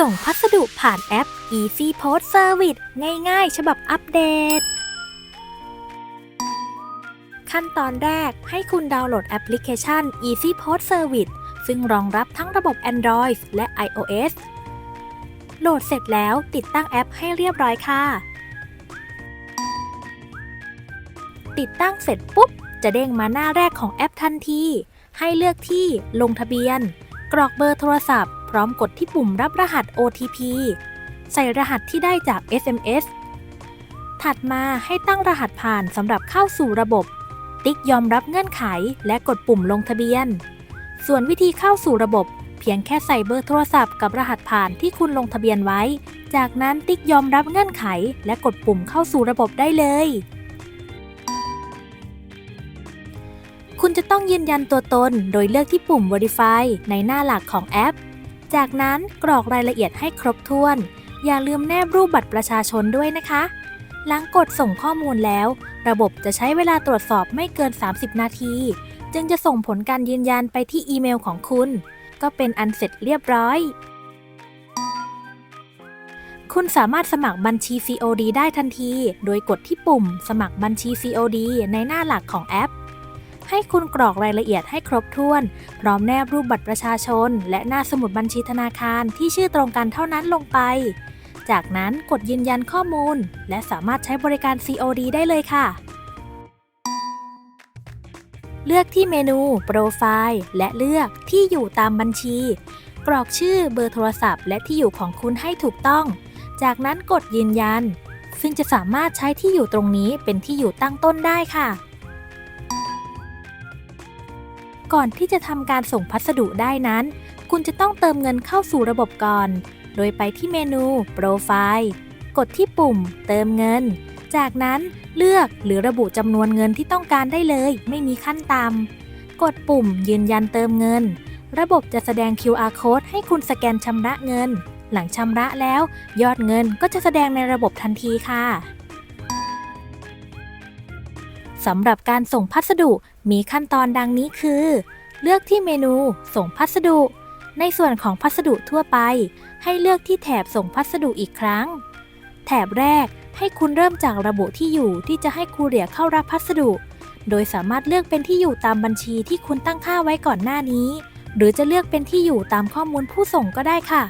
ส่งพัสดุผ่านแอป Easy Post Service ง่ายๆ ฉบับอัปเดต ขั้นตอนแรกให้คุณดาวน์โหลดแอปพลิเคชัน Easy Post Service ซึ่งรองรับทั้งระบบ Android และ iOS โหลดเสร็จแล้วติดตั้งแอปให้เรียบร้อยค่ะ ติดตั้งเสร็จปุ๊บ จะเด้งมาหน้าแรกของแอปทันที ให้เลือกที่ลงทะเบียน กรอกเบอร์โทรศัพท์ พร้อมกดที่ปุ่มรับรหัส OTP ใส่รหัสที่ได้จาก SMS ถัดมาให้ตั้งรหัสผ่านสำหรับเข้าสู่ระบบ ติ๊กยอมรับเงื่อนไข และกดปุ่มลงทะเบียน ส่วนวิธีเข้าสู่ระบบ เพียงแค่ใส่เบอร์โทรศัพท์กับรหัสผ่านที่คุณลงทะเบียนไว้ จากนั้นติ๊กยอมรับเงื่อนไข และกดปุ่มเข้าสู่ระบบได้เลย คุณจะต้องยืนยันตัวตนโดยเลือกที่ปุ่ม Verify ในหน้าหลักของแอป จากนั้นกรอกรายละเอียดให้ครบถ้วน อย่าลืมแนบรูปบัตรประชาชนด้วยนะคะ หลังกดส่งข้อมูลแล้ว ระบบจะใช้เวลาตรวจสอบไม่เกิน 30 นาที จึงจะส่งผลการยืนยันไปที่อีเมลของคุณ ก็เป็นอันเสร็จเรียบร้อย คุณสามารถสมัครบัญชี COD ได้ทันที โดยกดที่ปุ่ม สมัครบัญชี COD ในหน้าหลักของแอป ให้คุณกรอกรายละเอียดให้ครบถ้วน พร้อมแนบรูปบัตรประชาชน และหน้าสมุดบัญชีธนาคารที่ชื่อตรงกันเท่านั้นลงไป จากนั้นกดยืนยันข้อมูล และสามารถใช้บริการ COD ได้เลยค่ะ เลือกที่เมนู โปรไฟล์ และเลือกที่อยู่ตามบัญชี กรอกชื่อเบอร์โทรศัพท์ และที่อยู่ของคุณให้ถูกต้อง จากนั้นกดยืนยัน ซึ่งจะสามารถใช้ที่อยู่ตรงนี้เป็นที่อยู่ตั้งต้นได้ค่ะ ก่อนที่จะทำการส่งพัสดุได้นั้น คุณจะต้องเติมเงินเข้าสู่ระบบก่อน โดยไปที่เมนูโปรไฟล์กดที่ปุ่ม เติมเงิน จากนั้นเลือกหรือระบุจำนวนเงินที่ต้องการได้เลย ไม่มีขั้นต่ำกดปุ่ม ยืนยันเติมเงิน ระบบจะแสดง QR code ให้คุณสแกนชำระเงิน หลังชำระแล้ว ยอดเงินก็จะแสดงในระบบทันทีค่ะ สำหรับการส่งพัสดุมีขั้นตอนดังนี้คือ เลือกที่เมนูส่งพัสดุ ในส่วนของพัสดุทั่วไป ให้เลือกที่แถบส่งพัสดุอีกครั้ง แถบแรกให้คุณเริ่มจากระบุที่อยู่ที่จะให้คูเรียเข้ารับพัสดุ โดยสามารถเลือกเป็นที่อยู่ตามบัญชีที่คุณตั้งค่าไว้ก่อนหน้านี้ หรือจะเลือกเป็นที่อยู่ตามข้อมูลผู้ส่งก็ได้ค่ะ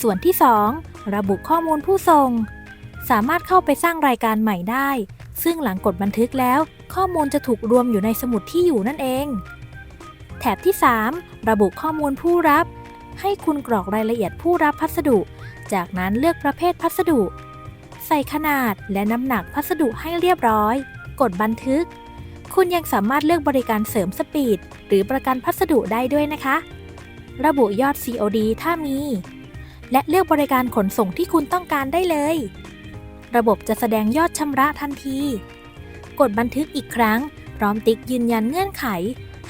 ส่วนที่ 2 ระบุข้อมูลผู้ส่ง สามารถเข้าไปสร้างรายการใหม่ได้ ซึ่งหลังกดบันทึกแล้ว ข้อมูลจะถูกรวมอยู่ในสมุดที่อยู่นั่นเอง แถบที่ 3 ระบุข้อมูลผู้รับ ให้คุณกรอกรายละเอียดผู้รับพัสดุ จากนั้นเลือกประเภทพัสดุ ใส่ขนาดและน้ำหนักพัสดุให้เรียบร้อย กดบันทึก คุณยังสามารถเลือกบริการเสริมสปีด หรือประกันพัสดุได้ด้วยนะคะ ระบุยอด COD ถ้ามี และเลือกบริการขนส่งที่คุณต้องการได้เลย ระบบจะแสดงยอดชำระทันที กดบันทึกอีกครั้ง พร้อมติ๊กยืนยันเงื่อนไข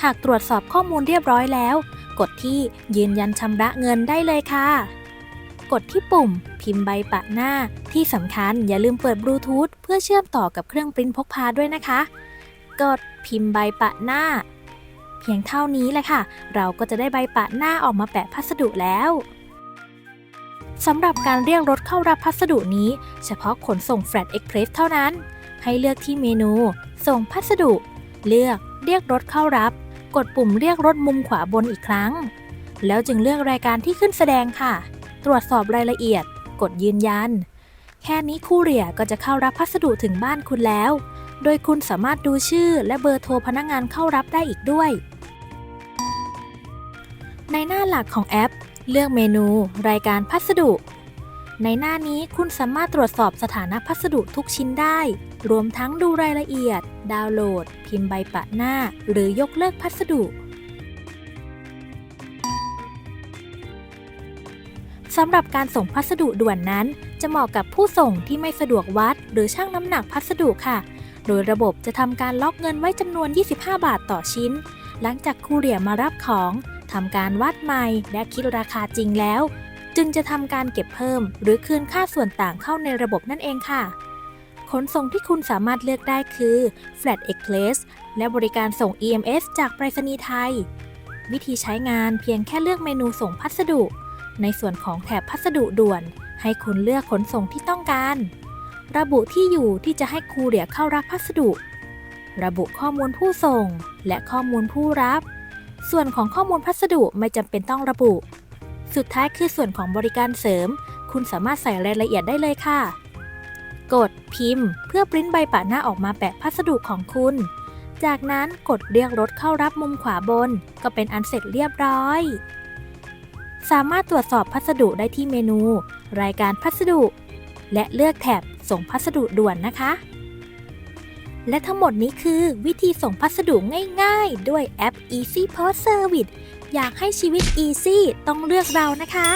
หากตรวจสอบข้อมูลเรียบร้อยแล้ว กดที่ยืนยันชำระเงินได้เลยค่ะ กดที่ปุ่ม พิมพ์ใบปะหน้า ที่สำคัญอย่าลืมเปิดบลูทูธเพื่อเชื่อมต่อกับเครื่องปริ้นพกพาด้วยนะคะ กดพิมพ์ใบปะหน้า เพียงเท่านี้แหละค่ะ เราก็จะได้ใบปะหน้าออกมาแปะพัสดุแล้ว สำหรับการเรียกรถเข้ารับพัสดุนี้ เฉพาะขนส่ง Flat Express เท่านั้น ให้เลือกที่เมนู ส่งพัสดุ เลือกเรียกรถเข้ารับ กดปุ่มเรียกรถมุมขวาบนอีกครั้ง แล้วจึงเลือกรายการที่ขึ้นแสดงค่ะ ตรวจสอบรายละเอียด กดยืนยัน แค่นี้คูเรียก็จะเข้ารับพัสดุถึงบ้านคุณแล้ว โดยคุณสามารถดูชื่อและเบอร์โทรพนักงานเข้ารับได้อีกด้วยในหน้าหลักของแอป เลือกเมนู รายการพัสดุ ในหน้านี้คุณสามารถตรวจสอบสถานะพัสดุทุกชิ้นได้ รวมทั้งดูรายละเอียด ดาวน์โหลด พิมพ์ใบปะหน้า หรือยกเลิกพัสดุ สำหรับการส่งพัสดุด่วนนั้น จะเหมาะกับผู้ส่งที่ไม่สะดวกวัด หรือชั่งน้ำหนักพัสดุค่ะ โดยระบบจะทำการล็อกเงินไว้จำนวน 25 บาทต่อชิ้น หลังจากคูเรียมารับของ ทำการวัดใหม่และคิดราคาจริงแล้ว จึงจะทำการเก็บเพิ่ม หรือคืนค่าส่วนต่างเข้าในระบบนั่นเองค่ะ ขนส่งที่คุณสามารถเลือกได้คือ Flat Express และบริการส่ง EMS จากไปรษณีย์ไทย วิธีใช้งานเพียงแค่เลือกเมนูส่งพัสดุ ในส่วนของแถบพัสดุด่วน ให้คุณเลือกขนส่งที่ต้องการ ระบุที่อยู่ที่จะให้คูเรียเข้ารับพัสดุ ระบุข้อมูลผู้ส่ง และข้อมูลผู้รับ ส่วนของข้อมูลพัสดุไม่จำเป็นต้องระบุ สุดท้ายคือส่วนของบริการเสริม คุณสามารถใส่รายละเอียดได้เลยค่ะ กดพิมพ์ เพื่อปริ้นใบปะหน้าออกมาแปะพัสดุของคุณ จากนั้นกดเรียกรถเข้ารับมุมขวาบน ก็เป็นอันเสร็จเรียบร้อย สามารถตรวจสอบพัสดุได้ที่เมนู รายการพัสดุ และเลือกแถบส่งพัสดุด่วนนะคะ และทั้งหมดนี้คือวิธีส่งพัสดุง่ายๆ ด้วยแอป Easy Post Service อยากให้ชีวิต Easy ต้องเลือกเรานะคะ